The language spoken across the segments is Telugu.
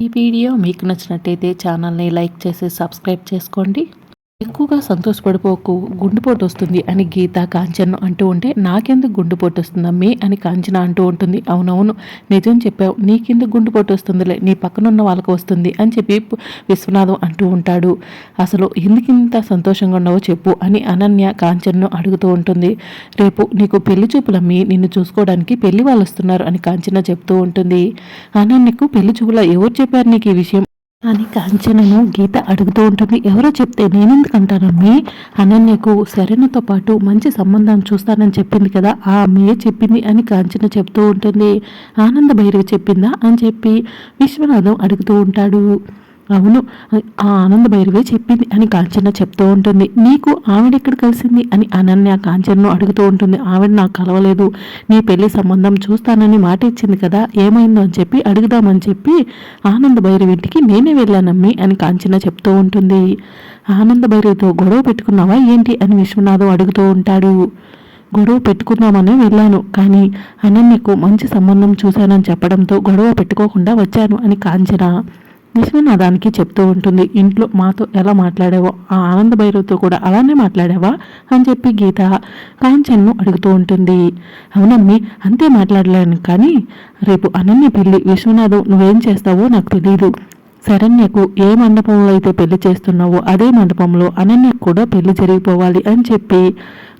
ఈ వీడియో మీకు నచ్చినట్టయితే ఛానల్ని లైక్ చేసి సబ్స్క్రైబ్ చేసుకోండి. ఎక్కువగా సంతోషపడిపోకు గుండెపోటు వస్తుంది అని గీత కాంచన్ అంటూ ఉంటే నాకెందుకు గుండెపోటు వస్తుందమ్మి అని కాంచన అంటూ ఉంటుంది. అవునవును. నిజం చెప్పావు. నీకెందుకు గుండెపోటు వస్తుందిలే? నీ పక్కనున్న వాళ్ళకు వస్తుంది అని చెప్పి విశ్వనాథం అంటూ ఉంటాడు. అసలు ఎందుకు ఇంత సంతోషంగా ఉన్నావో చెప్పు అని అనన్య కాంచన్ను అడుగుతూ ఉంటుంది. రేపు నీకు పెళ్ళి చూపులమ్మి. నిన్ను చూసుకోవడానికి పెళ్ళి వాళ్ళు వస్తున్నారు అని కాంచన చెప్తూ ఉంటుంది. అనన్యకు పెళ్ళి చూపుల ఎవరు చెప్పారు నీకు ఈ విషయం? అని కాంచనను గీత అడుగుతూ ఉంటుంది. ఎవరో చెప్తే నేనెందుకు అంటానమ్మి అనన్యకు శరణతో పాటు మంచి సంబంధం చూస్తానని చెప్పింది కదా ఆ అమ్మయే చెప్పింది అని కాంచన చెప్తూ ఉంటుంది. ఆనంద భైరవి చెప్పిందా అని చెప్పి విశ్వనాథం అడుగుతూ ఉంటాడు. అవును ఆ ఆనంద భైరవే చెప్పింది అని కాంచన చెప్తూ ఉంటుంది. నీకు ఆవిడ ఎక్కడ కలిసింది అని అనన్య కాంచనను అడుగుతూ ఉంటుంది. ఆవిడ నాకు కలవలేదు. నీ పెళ్ళి సంబంధం చూస్తానని మాట ఇచ్చింది కదా ఏమైందో అని చెప్పి అడుగుదామని చెప్పి ఆనంద భైరవి ఇంటికి నేనే వెళ్ళానమ్మి అని కాంచన చెప్తూ ఉంటుంది. ఆనంద భైరవితో గొడవ పెట్టుకున్నావా ఏంటి అని విశ్వనాథం అడుగుతూ ఉంటాడు. గొడవ పెట్టుకుందామని వెళ్ళాను కానీ అనన్యకు మంచి సంబంధం చూశానని చెప్పడంతో గొడవ పెట్టుకోకుండా వచ్చాను అని కాంచన విశ్వనాథానికి చెప్తూ ఉంటుంది ఇంట్లో మాతో ఎలా మాట్లాడావో ఆ ఆనంద భైరవ్తో కూడా అలానే మాట్లాడావా? అని చెప్పి గీత కాంచన్ను అడుగుతూ ఉంటుంది. అవునమ్మి అంతే మాట్లాడలేను కానీ రేపు అనన్య పెళ్ళి విశ్వనాథం నువ్వేం చేస్తావో నాకు తెలియదు శరణ్యకు ఏ మండపంలో అయితే పెళ్ళి చేస్తున్నావో అదే మండపంలో అనన్యకు కూడా పెళ్ళి జరిగిపోవాలి అని చెప్పి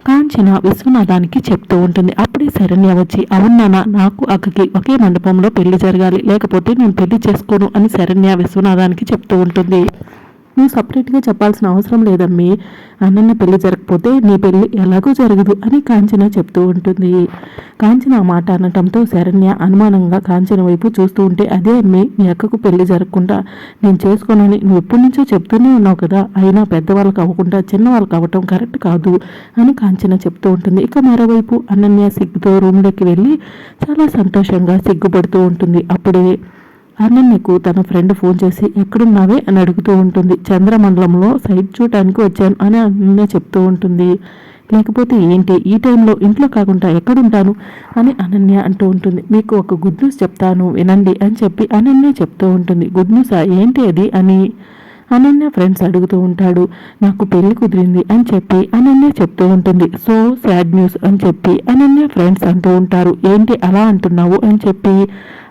కాంచన విశ్వనాథానికి చెప్తూ ఉంటుంది. అప్పుడే శరణ్య వచ్చి అవునానా నాకు అక్కకి ఒకే మండపంలో పెళ్ళి జరగాలి. లేకపోతే నేను పెళ్ళి చేసుకోను అని శరణ్య విశ్వనాథానికి చెప్తూ ఉంటుంది. నువ్వు సపరేట్గా చెప్పాల్సిన అవసరం లేదమ్మీ. అన్నన్న పెళ్ళి జరగకపోతే నీ పెళ్ళి ఎలాగో జరగదు అని కాంచన చెప్తూ ఉంటుంది. కాంచన ఆ మాట అనటంతో శరణ్య అనుమానంగా కాంచన వైపు చూస్తూ ఉంటే అదే అమ్మి నీ అక్కకు పెళ్ళి జరగకుండా నేను చేసుకోనని నువ్వు ఎప్పటి నుంచో చెప్తూనే ఉన్నావు కదా. అయినా పెద్దవాళ్ళకి అవ్వకుండా చిన్నవాళ్ళకి అవ్వటం కరెక్ట్ కాదు అని కాంచన చెప్తూ ఉంటుంది. ఇక మరోవైపు అనన్య సిగ్గుతో రూమ్లోకి వెళ్ళి చాలా సంతోషంగా సిగ్గుపడుతూ ఉంటుంది. అప్పుడే అనన్యకు తన ఫ్రెండ్ ఫోన్ చేసి ఎక్కడున్నావే? అని అడుగుతూ ఉంటుంది. చంద్రమండలంలో సైట్ చూడటానికి వచ్చాను అని అనన్య చెప్తూ ఉంటుంది. లేకపోతే ఏంటి? ఈ టైంలో ఇంట్లో కాకుండా ఎక్కడుంటాను? అని అనన్య అంటూ ఉంటుంది. మీకు ఒక గుడ్ న్యూస్ చెప్తాను వినండి అని చెప్పి అనన్య చెప్తూ ఉంటుంది. గుడ్ న్యూసా? ఏంటి అది? అని అనన్య ఫ్రెండ్స్ అడుగుతూ ఉంటాడు నాకు పెళ్ళి కుదిరింది అని చెప్పి అనన్య చెప్తూ ఉంటుంది. సో సాడ్ న్యూస్ అని చెప్పి అనన్య ఫ్రెండ్స్ అంటూ ఉంటారు. ఏంటి అలా అంటున్నావు? అని చెప్పి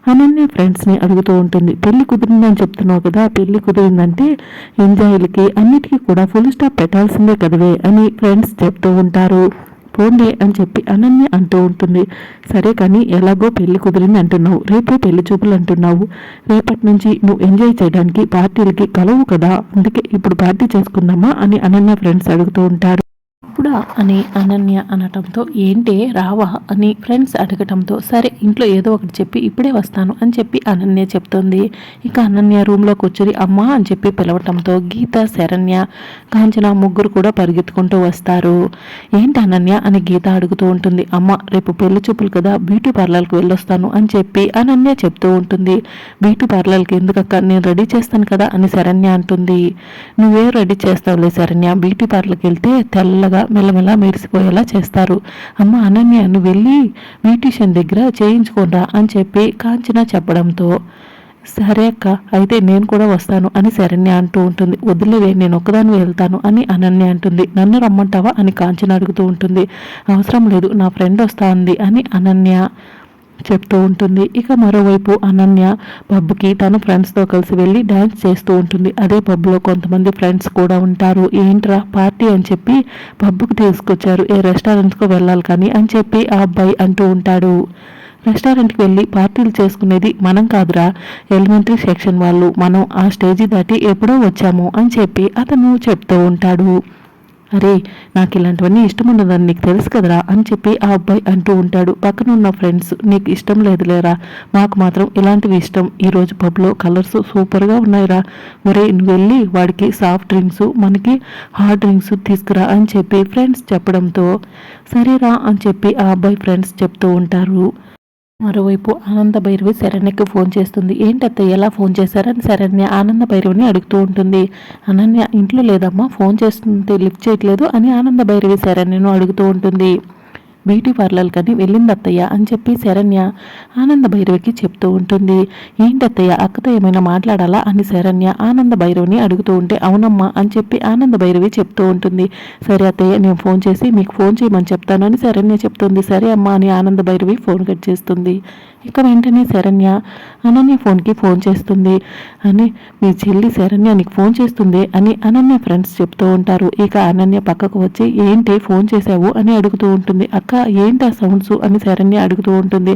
అనన్య ఫ్రెండ్స్ని అడుగుతూ ఉంటుంది. పెళ్ళి కుదిరిందని చెప్తున్నావు కదా పెళ్ళి కుదిరిందంటే ఎంజాయ్లకి అన్నిటికీ కూడా ఫుల్ స్టాప్ పెట్టాల్సిందే కదవే అని ఫ్రెండ్స్ చెప్తూ ఉంటారు. పోన్లే అని చెప్పి అనన్య అంటూ ఉంటుంది. సరే కానీ ఎలాగో పెళ్ళి కుదిరింది అంటున్నావు. రేపు పెళ్ళి చూపులు అంటున్నావు. రేపటి నుంచి నువ్వు ఎంజాయ్ చేయడానికి పార్టీలకి కలవు కదా. అందుకే ఇప్పుడు పార్టీ చేసుకుందామా అని అనన్య ఫ్రెండ్స్ అడుగుతూ ఉంటారు. ఇప్పుడా అని అనన్య అనటంతో ఏంటే రావా? అని ఫ్రెండ్స్ అడగటంతో సరే ఇంట్లో ఏదో ఒకటి చెప్పి ఇప్పుడే వస్తాను అని చెప్పి అనన్య చెప్తుంది. ఇక అనన్య రూమ్లో కూర్చొని అమ్మా అని చెప్పి పిలవటంతో గీత శరణ్య కాంచన ముగ్గురు కూడా పరిగెత్తుకుంటూ వస్తారు. ఏంటి అనన్య? అని గీత అడుగుతూ ఉంటుంది. అమ్మ రేపు పెళ్ళి చూపులు కదా బ్యూటీ పార్లర్కి వెళ్ళొస్తాను అని చెప్పి అనన్య చెప్తూ ఉంటుంది. బ్యూటీ పార్లర్కి ఎందుకక్క? నేను రెడీ చేస్తాను కదా అని శరణ్య అంటుంది. నువ్వే రెడీ చేస్తావులే శరణ్య. బ్యూటీ పార్లర్కి వెళ్తే తెల్లగా మెల్లమెల్ల మెరిసిపోయేలా చేస్తారు. అమ్మ అనన్యను వెళ్ళి బ్యూటీషియన్ దగ్గర చేయించుకోనరా అని చెప్పి కాంచన చెప్పడంతో సరే అక్క అయితే నేను కూడా వస్తాను అని శరణ్య అంటూ ఉంటుంది. వదిలేవే నేను ఒక్కదాన్ని వెళ్తాను అని అనన్య అంటుంది. నన్ను రమ్మంటావా? అని కాంచన అడుగుతూ ఉంటుంది. అవసరం లేదు నా ఫ్రెండ్ వస్తా ఉంది అని అనన్య చెప్తూ ఉంటుంది. ఇక మరోవైపు అనన్య పబ్కి తన ఫ్రెండ్స్తో కలిసి వెళ్ళి డ్యాన్స్ చేస్తూ ఉంటుంది. అదే పబ్లో కొంతమంది ఫ్రెండ్స్ కూడా ఉంటారు. ఏంట్రా పార్టీ అని చెప్పి పబ్కి తీసుకొచ్చారు. ఏ రెస్టారెంట్స్కో వెళ్ళాలి కానీ అని చెప్పి ఆ అబ్బాయి అంటూ ఉంటాడు. రెస్టారెంట్కి వెళ్ళి పార్టీలు చేసుకునేది మనం కాదురా. ఎలిమెంటరీ సెక్షన్ వాళ్ళు. మనం ఆ స్టేజీ దాటి ఎప్పుడో వచ్చాము అని చెప్పి అతను చెప్తూ ఉంటాడు. అరే నాకు ఇలాంటివన్నీ ఇష్టం ఉండదని నీకు తెలుసు కదరా అని చెప్పి ఆ అబ్బాయి అంటూ ఉంటాడు. పక్కన ఉన్న ఫ్రెండ్స్ నీకు ఇష్టం లేదులేరా మాకు మాత్రం ఇలాంటివి ఇష్టం. ఈరోజు పబ్లో కలర్స్ సూపర్గా ఉన్నాయిరా. ఒరే నువ్వు వెళ్ళి వాడికి సాఫ్ట్ డ్రింక్స్ మనకి హార్డ్ డ్రింక్స్ తీసుకురా అని చెప్పి ఫ్రెండ్స్ చెప్పడంతో సరేరా అని చెప్పి ఆ అబ్బాయి ఫ్రెండ్స్ చెప్తూ ఉంటారు. మరోవైపు ఆనంద భైరవి శరణ్యకి ఫోన్ చేస్తుంది. ఏంటత్త ఎలా ఫోన్ చేశారని శరణ్య ఆనంద భైరవిని అడుగుతూ ఉంటుంది. అనన్య ఇంట్లో లేదమ్మా ఫోన్ చేస్తుంది లిఫ్ట్ చేయట్లేదు అని ఆనంద భైరవి శరణ్యను అడుగుతూ ఉంటుంది. బ్యూటీ పార్లర్ కని వెళ్ళింది అత్తయ్య అని చెప్పి శరణ్య ఆనంద భైరవికి చెప్తూ ఉంటుంది. ఏంటి అత్తయ్య అక్కతో ఏమైనా మాట్లాడాలా? అని శరణ్య ఆనంద భైరవిని అడుగుతూ ఉంటే అవునమ్మా అని చెప్పి ఆనంద భైరవి చెప్తూ ఉంటుంది. సరే అత్తయ్య నేను ఫోన్ చేసి మీకు ఫోన్ చేయమని చెప్తాను అని శరణ్య చెప్తుంది. సరే అమ్మా అని ఆనంద భైరవి ఫోన్ కట్ చేస్తుంది. ఇక వెంటనే శరణ్య అనన్య ఫోన్కి ఫోన్ చేస్తుంది. అని మీ చెల్లి శరణ్య నీకు ఫోన్ చేస్తుంది? అని అనన్య ఫ్రెండ్స్ చెప్తూ ఉంటారు. ఇక అనన్య పక్కకు వచ్చి ఏంటి ఫోన్ చేశావు? అని అడుగుతూ ఉంటుంది. అక్క ఏంటి ఆ సౌండ్స్ అని శరణ్య అడుగుతూ ఉంటుంది.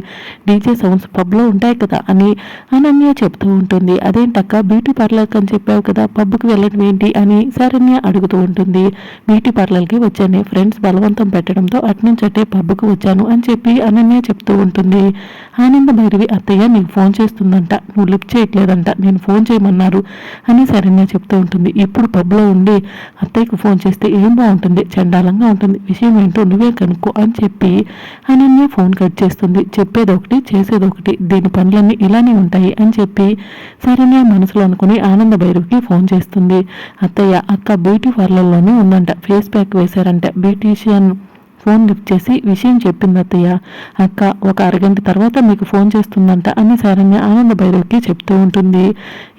డీజే సౌండ్స్ పబ్లో ఉంటాయి కదా అని అనన్య చెప్తూ ఉంటుంది. అదేంటక్క బ్యూటీ పార్లర్కి అని చెప్పావు కదా పబ్కి వెళ్ళడం ఏంటి అని శరణ్య అడుగుతూ ఉంటుంది. బ్యూటీ పార్లర్కి వచ్చాను ఫ్రెండ్స్ బలవంతం పెట్టడంతో అట్నుంచి అట్టే పబ్కి వచ్చాను అని చెప్పి అనన్య చెప్తూ ఉంటుంది. ఆనంద భైరవి అత్తయ్య నీకు ఫోన్ చేస్తుందంట. నువ్వు లిఫ్ట్ చేయట్లేదంట. నేను ఫోన్ చేయమన్నారు అని శరణ్య చెప్తూ ఉంటుంది. ఇప్పుడు పబ్లో ఉండి అత్తయ్యకు ఫోన్ చేస్తే ఏం బాగుంటుంది? చండాలంగా ఉంటుంది. విషయం ఏంటో నువ్వే కనుక్కో అని చెప్పి చెప్పి అనన్య ఫోన్ కట్ చేస్తుంది. చెప్పేది ఒకటి చేసేది ఒకటి దీని పనులన్నీ ఇలానే ఉంటాయి అని చెప్పి శరణ్య మనసులో అనుకుని ఆనంద భైరవ్కి ఫోన్ చేస్తుంది. అత్తయ్య అక్క బ్యూటీ పార్లర్లోనే ఉందంట. ఫేస్ ప్యాక్ వేశారంట. బ్యూటీషియన్ ఫోన్ లిఫ్ట్ చేసి విషయం చెప్పింది అత్తయ్య. అక్క ఒక అరగంట తర్వాత మీకు ఫోన్ చేస్తుందంట అని శారణ్య ఆనంద భైరవ్కి చెప్తూ ఉంటుంది.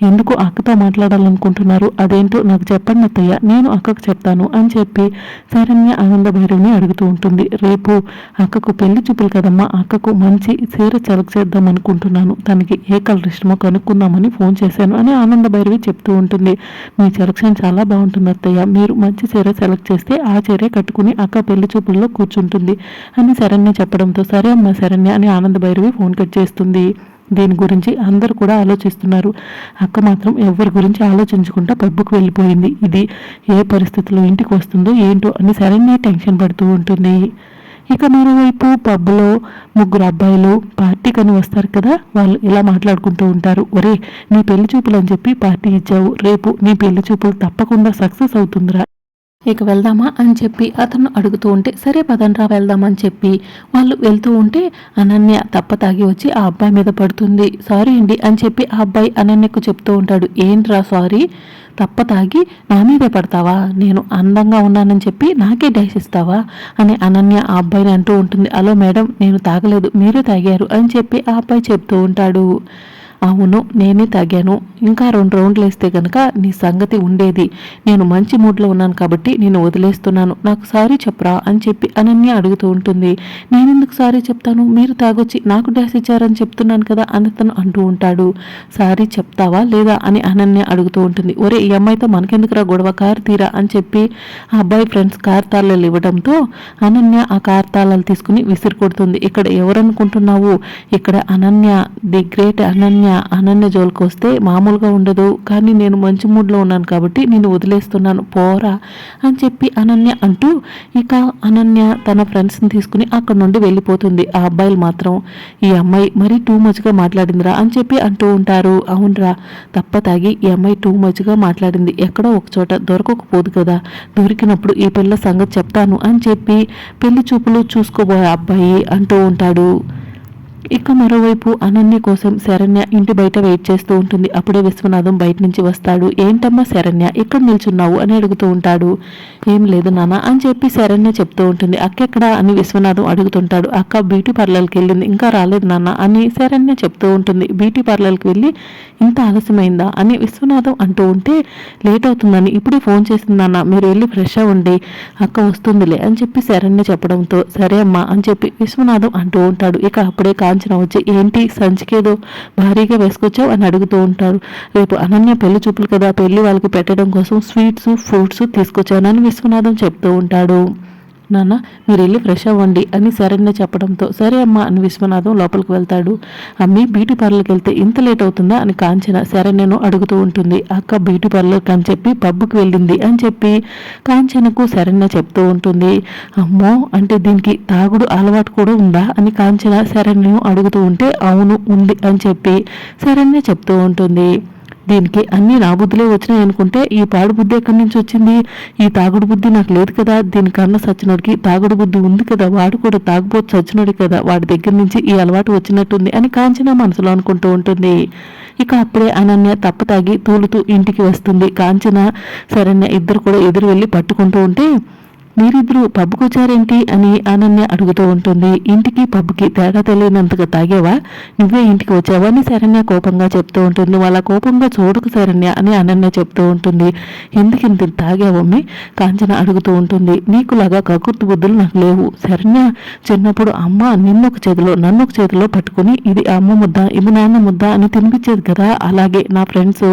ఎందుకు అక్కతో మాట్లాడాలనుకుంటున్నారు? అదేంటో నాకు చెప్పండి అత్తయ్య. నేను అక్కకు చెప్తాను అని చెప్పి శరణ్య ఆనంద భైరవ్ని అడుగుతూ ఉంటుంది. రేపు అక్కకు పెళ్ళి చూపులు కదమ్మా. అక్కకు మంచి చీర సెలెక్ట్ చేద్దాం అనుకుంటున్నాను. తనకి ఏ కలర్ ఇష్టమో కనుక్కుందామని ఫోన్ చేశాను అని ఆనంద భైరవి చెప్తూ ఉంటుంది. మీ సెలక్షన్ చాలా బాగుంటుంది అత్తయ్య. మీరు మంచి చీర సెలెక్ట్ చేస్తే ఆ చీరే కట్టుకుని అక్క పెళ్ళి చూపుల్లో కూర్చుంటుంది. అని శరణ్య చెప్పడంతో సరే అమ్మ శరణ్య అని ఆనంద భైరవి ఫోన్ కట్ చేస్తుంది. దీని గురించి అందరూ కూడా ఆలోచిస్తున్నారు. అక్క మాత్రం ఎవరి గురించి ఆలోచించకుండా పబ్బుకు వెళ్ళిపోయింది. ఇది ఏ పరిస్థితిలో ఇంటికి వస్తుందో ఏంటో అని శరణ్య టెన్షన్ పడుతూ ఉంటుంది. ఇక మరోవైపు పబ్లో ముగ్గురు అబ్బాయిలు పార్టీకని వస్తారు కదా వాళ్ళు ఇలా మాట్లాడుకుంటూ ఉంటారు. ఒరే నీ పెళ్ళి చూపులు అని చెప్పి పార్టీ ఇచ్చావు. రేపు నీ పెళ్ళి చూపులు తప్పకుండా సక్సెస్ అవుతుందిరా. ఇక వెళ్దామా అని చెప్పి అతను అడుగుతూ ఉంటే సరే పదండ్రా వెళ్దామని చెప్పి వాళ్ళు వెళ్తూ ఉంటే అనన్య తప్ప తాగి వచ్చి ఆ అబ్బాయి మీద పడుతుంది. సారీ అండి అని చెప్పి ఆ అబ్బాయి అనన్యకు చెప్తూ ఉంటాడు. ఏంట్రా సారీ? తప్ప తాగి నా మీదే పడతావా? నేను అందంగా ఉన్నానని చెప్పి నాకే డైస్ ఇస్తావా? అని అనన్య ఆ అబ్బాయిని అంటూ ఉంటుంది. అలో మేడం నేను తాగలేదు మీరే తాగారు అని చెప్పి ఆ అబ్బాయి చెప్తూ ఉంటాడు. అవును నేనే తాగాను. ఇంకా రెండు రౌండ్లు వేస్తే కనుక నీ సంగతి ఉండేది. నేను మంచి మూడ్లో ఉన్నాను కాబట్టి నేను వదిలేస్తున్నాను. నాకు సారీ చెప్పరా అని చెప్పి అనన్య అడుగుతూ ఉంటుంది. నేనెందుకు సారీ చెప్తాను? మీరు తాగొచ్చి నాకు డ్యాస్ ఇచ్చారని చెప్తున్నాను కదా అని తను అంటూ ఉంటాడు. సారీ చెప్తావా లేదా అని అనన్య అడుగుతూ ఉంటుంది. ఒరే ఈ అమ్మాయితో మనకెందుకురా గొడవ? కారు తీరా అని చెప్పి ఆ అబ్బాయి ఫ్రెండ్స్ కార్ తాళాలు ఇవ్వడంతో అనన్య ఆ కార్ తాళాలు తీసుకుని విసిరి కొడుతుంది. ఇక్కడ ఎవరనుకుంటున్నావు? ఇక్కడ అనన్య ది గ్రేట్ అనన్య అనన్య జోలికి వస్తే మామూలుగా ఉండదు. కానీ నేను మంచి మూడ్లో ఉన్నాను కాబట్టి నేను వదిలేస్తున్నాను. పోరా అని చెప్పి అనన్య అంటూ ఇక అనన్య తన ఫ్రెండ్స్ని తీసుకుని అక్కడ నుండి వెళ్ళిపోతుంది. ఆ అబ్బాయిలు మాత్రం ఈ అమ్మాయి మరీ టూ మచ్గా మాట్లాడిందిరా అని చెప్పి అంటూ ఉంటారు. అవునరా తప్ప తాగి ఈ అమ్మాయి టూ మచ్గా మాట్లాడింది. ఎక్కడో ఒక చోట దొరకకపోదు కదా. దొరికినప్పుడు ఈ పిల్ల సంగతి చెప్తాను అని చెప్పి పెళ్ళి చూపులు చూసుకోబోయే అబ్బాయి అంటూ ఉంటాడు. ఇక మరోవైపు అనన్య కోసం శరణ్య ఇంటి బయట వెయిట్ చేస్తూ ఉంటుంది. అప్పుడే విశ్వనాథం బయట నుంచి వస్తాడు. ఏంటమ్మా శరణ్య ఇక్కడ నిల్చున్నావు? అని అడుగుతూ ఉంటాడు. ఏం లేదు నాన్న అని చెప్పి శరణ్య చెప్తూ ఉంటుంది. అక్కెక్కడ? అని విశ్వనాథం అడుగుతుంటాడు. అక్క బ్యూటీ పార్లర్కి వెళ్ళింది. ఇంకా రాలేదు నాన్న అని శరణ్య చెప్తూ ఉంటుంది. బ్యూటీ పార్లర్కి వెళ్ళి ఇంత ఆలస్యమైందా? అని విశ్వనాథం అంటూ ఉంటే లేట్ అవుతుందని ఇప్పుడే ఫోన్ చేసింది నాన్న మీరు వెళ్ళి ఫ్రెష్ అవ్వండి. అక్క వస్తుందిలే అని చెప్పి శరణ్య చెప్పడంతో సరే అమ్మా అని చెప్పి విశ్వనాథం అంటూ ఉంటాడు. ఇక అప్పుడే కాదు కాంచన వచ్చి ఏంటి సంచికేదో భారీగా వేసుకొచ్చావు? అని అడుగుతూ ఉంటారు. రేపు అనన్య పెళ్ళి చూపులు కదా పెళ్ళి వాళ్ళకి పెట్టడం కోసం స్వీట్స్ ఫ్రూట్స్ తీసుకొచ్చానని విశ్వనాథం చెప్తూ ఉంటాడు. నాన్న మీరు వెళ్ళి ఫ్రెష్ అవ్వండి అని సరైన చెప్పడంతో సరే అమ్మ అని విశ్వనాథం లోపలికి వెళ్తాడు. అమ్మి బ్యూటీ పార్లర్కి వెళ్తే ఇంత లేట్ అవుతుందా అని కాంచన శరణ్యను అడుగుతూ ఉంటుంది. అక్క బ్యూటీ పార్లర్కి అని చెప్పి పబ్కి వెళ్ళింది అని చెప్పి కాంచనకు సరైన చెప్తూ ఉంటుంది. అమ్మో అంటే దీనికి తాగుడు అలవాటు కూడా ఉందా అని కాంచన శరణ్యను అడుగుతూ ఉంటే అవును ఉంది అని చెప్పి సరైన చెప్తూ ఉంటుంది. దీనికి అన్ని నా బుద్ధిలో వచ్చినాయి అనుకుంటే ఈ పాడు బుద్ధి ఎక్కడి నుంచి వచ్చింది? ఈ తాగుడు బుద్ధి నాకు లేదు కదా. దీని కన్న సచ్చినోడికి తాగుడు బుద్ధి ఉంది కదా. వాడు కూడా తాగుబోతు సచ్చినోడి కదా. వాడి దగ్గర నుంచి ఈ అలవాటు వచ్చినట్టుంది అని కాంచన మనసులో అనుకుంటూ ఉంటుంది. ఇక అప్పుడే అనన్య తప్ప తాగి తూలుతూ ఇంటికి వస్తుంది. కాంచన శరణ్య ఇద్దరు కూడా ఎదురు వెళ్ళి పట్టుకుంటూ ఉంటే మీరిద్దరూ పబ్కి వచ్చారేంటి అని అనన్య అడుగుతూ ఉంటుంది. ఇంటికి పబ్కి తేడా తెలియనంతగా తాగేవా? నువ్వే ఇంటికి వచ్చావా అని శరణ్య కోపంగా చెప్తూ ఉంటుంది. వాళ్ళ కోపంగా చూడకు శరణ్య అని అనన్య చెప్తూ ఉంటుంది. ఎందుకు ఇంత తాగావమ్మి కాంచన అడుగుతూ ఉంటుంది. నీకులాగా కకుర్తి బుద్ధులు నాకు లేవు. శరణ్య చిన్నప్పుడు అమ్మ నిన్ను ఒక చేతిలో నన్ను ఒక చేతిలో పట్టుకుని ఇది అమ్మ ముద్ద ఇది నాన్న ముద్ద అని తినిపించేది కదా? అలాగే నా ఫ్రెండ్స్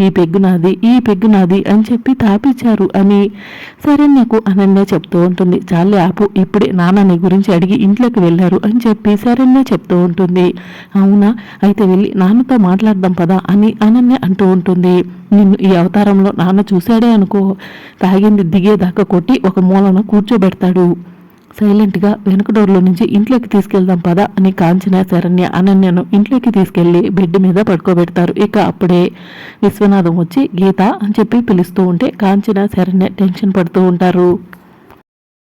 ఈ పెగ్గు నాది ఈ పెగ్గు నాది అని చెప్పి తాపించారు అని సరే నీకు అనన్య చెప్తూ ఉంటుంది. చాలే ఆపు ఇప్పుడే నాన్న నీ గురించి అడిగి ఇంట్లోకి వెళ్ళారు అని చెప్పి సరన్య చెప్తూ ఉంటుంది. అవునా? అయితే వెళ్ళి నాన్నతో మాట్లాడదాం పదా అని అనన్య అంటూ ఉంటుంది. నిన్ను ఈ అవతారంలో నాన్న చూశాడే అనుకో. తాగింది దిగేదాకా కొట్టి ఒక మూలన కూర్చోబెడతాడు. సైలెంట్గా వెనుక డోర్లో నుంచి ఇంట్లోకి తీసుకెళ్దాం పదా అని కాంచన శరణ్య అనన్యను ఇంట్లోకి తీసుకెళ్ళి బెడ్ మీద పడుకోబెడతారు. ఇక అప్పుడే విశ్వనాథం వచ్చి గీత అని చెప్పి పిలుస్తూ ఉంటే కాంచన శరణ్య టెన్షన్ పడుతూ ఉంటారు.